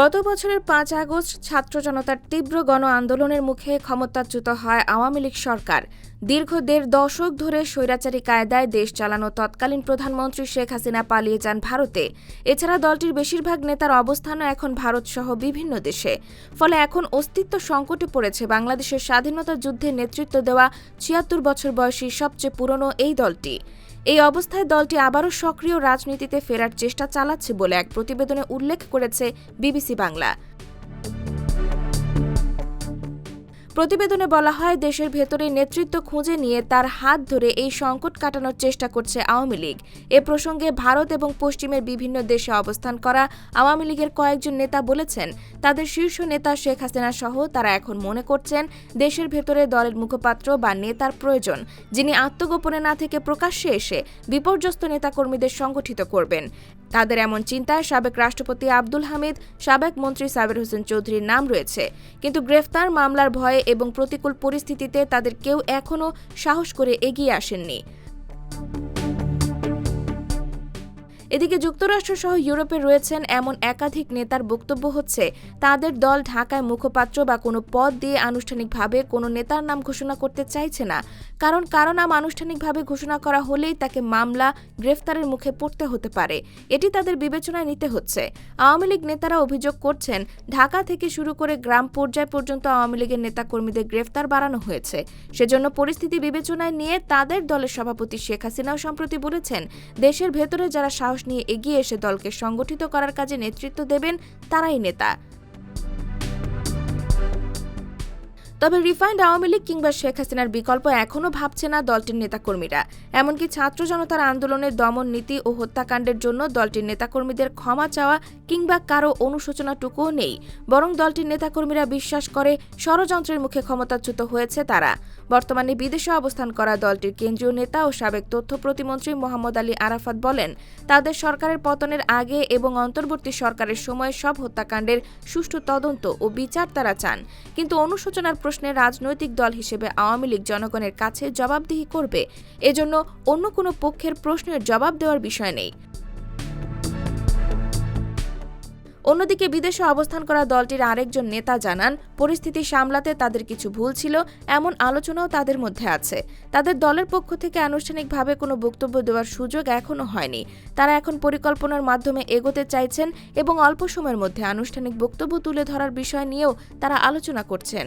গত বছরের পাঁচ আগস্ট ছাত্র জনতার তীব্র গণ আন্দোলনের মুখে ক্ষমতাচ্যুত হয় আওয়ামী লীগ সরকার। দীর্ঘ দেড় দশক ধরে স্বৈরাচারী কায়দায় দেশ চালানো তৎকালীন প্রধানমন্ত্রী শেখ হাসিনা পালিয়ে যান ভারতে। এছাড়া দলটির বেশিরভাগ নেতার অবস্থানও এখন ভারত সহ বিভিন্ন দেশে। ফলে এখন অস্তিত্ব সংকটে পড়েছে বাংলাদেশের স্বাধীনতা যুদ্ধে নেতৃত্ব দেওয়া ছিয়াত্তর বছর বয়সী সবচেয়ে পুরনো এই দলটি। এই অবস্থায় দলটি আবারও সক্রিয় রাজনীতিতে ফেরার চেষ্টা চালাচ্ছে বলে এক প্রতিবেদনে উল্লেখ করেছে বিবিসি বাংলা। প্রতিবেদনে বলা হয়, দেশের ভেতরে নেতৃত্ব খুঁজে নিয়ে তার হাত ধরে এই সংকট কাটানোর চেষ্টা করছে আওয়ামী লীগ। এ প্রসঙ্গে ভারত এবং পশ্চিমের বিভিন্ন দেশে অবস্থান করা আওয়ামী লীগের কয়েকজন নেতা বলেছেন, তাদের শীর্ষ নেতা শেখ হাসিনা সহ তারা এখন মনে করছেন, দেশের ভেতরে দলের মুখপাত্র বা নেতার প্রয়োজন, যিনি আত্মগোপনে না থেকে প্রকাশ্যে এসে বিপর্যস্ত নেতাকর্মীদের সংগঠিত করবেন। তাদের এমন চিন্তায় সাবেক রাষ্ট্রপতি আব্দুল হামিদ, সাবেক মন্ত্রী সাবের হোসেন চৌধুরীর নাম রয়েছে। কিন্তু গ্রেফতার মামলার ভয়ে এবং প্রতিকূল পরিস্থিতিতে তাদের কেউ এখনও সাহস করে এগিয়ে আসেননি। এদিকে যুক্তরাষ্ট্র সহ ইউরোপে রয়েছেন এমন একাধিক নেতার বক্তব্য হচ্ছে, তাদের দল ঢাকায় মুখপাত্র বা কোনো পদ দিয়ে আনুষ্ঠানিকভাবে কোনো নেতার নাম ঘোষণা করতে চাইছে না। কারণ কারও নাম আনুষ্ঠানিকভাবে ঘোষণা করা হলেই তাকে মামলা গ্রেফতারের মুখে পড়তে হতে পারে। এটি তাদের বিবেচনায় নিতে হচ্ছে। আওয়ামী লীগ নেতারা অভিযোগ করছেন, ঢাকা থেকে শুরু করে গ্রাম পর্যায় পর্যন্ত আওয়ামী লীগের নেতাকর্মীদের গ্রেফতার বাড়ানো হয়েছে। সেজন্য পরিস্থিতি বিবেচনায় নিয়ে তাদের দলের সভাপতি শেখ হাসিনাও সম্প্রতি বলেছেন, দেশের ভেতরে যারা সাহস নিয়ে এগিয়ে এসে দলকে সংগঠিত করার কাজে নেতৃত্ব দেবেন তারাই নেতা। তবে রিফাইন্ড আওয়ামী লীগ কিংবা শেখ হাসিনার বিকল্প এখনও ভাবছে না দলটির নেতাকর্মীরা। এমনকি ছাত্র জনতার আন্দোলনের দমন নীতি ও হত্যাকাণ্ডের জন্য দলটির নেতাকর্মীদের ক্ষমা চাওয়া কিংবা কারও অনুশোচনাটুকুও নেই। বরং দলটির নেতাকর্মীরা বিশ্বাস করে ষড়যন্ত্রের মুখে ক্ষমতাচ্যুত হয়েছে তারা। বর্তমানে বিদেশে অবস্থান করা দলটির কেন্দ্রীয় নেতা ও সাবেক তথ্য প্রতিমন্ত্রী মোহাম্মদ আলী আরাফাত বলেন, তাদের সরকারের পতনের আগে এবং অন্তর্বর্তী সরকারের সময় সব হত্যাকাণ্ডের সুষ্ঠু তদন্ত ও বিচার তারা চান। কিন্তু অনুশোচনার প্রশ্নে রাজনৈতিক দল হিসেবে আওয়ামী লীগ জনগণের কাছে জবাবদিহি করবে। এজন্য অন্য কোনো পক্ষের প্রশ্নের জবাব দেওয়ার বিষয় নেই। অন্যদিকে বিদেশে অবস্থান করা দলটির আরেকজন নেতা জানান, পরিস্থিতি সামলাতে তাদের কিছু ভুল ছিল, এমন আলোচনাও তাদের মধ্যে আছে। তাদের দলের পক্ষ থেকে আনুষ্ঠানিকভাবে কোনো বক্তব্য দেওয়ার সুযোগ এখনও হয়নি। তারা এখন পরিকল্পনার মাধ্যমে এগোতে চাইছেন এবং অল্প সময়ের মধ্যে আনুষ্ঠানিক বক্তব্য তুলে ধরার বিষয় নিয়েও তারা আলোচনা করছেন।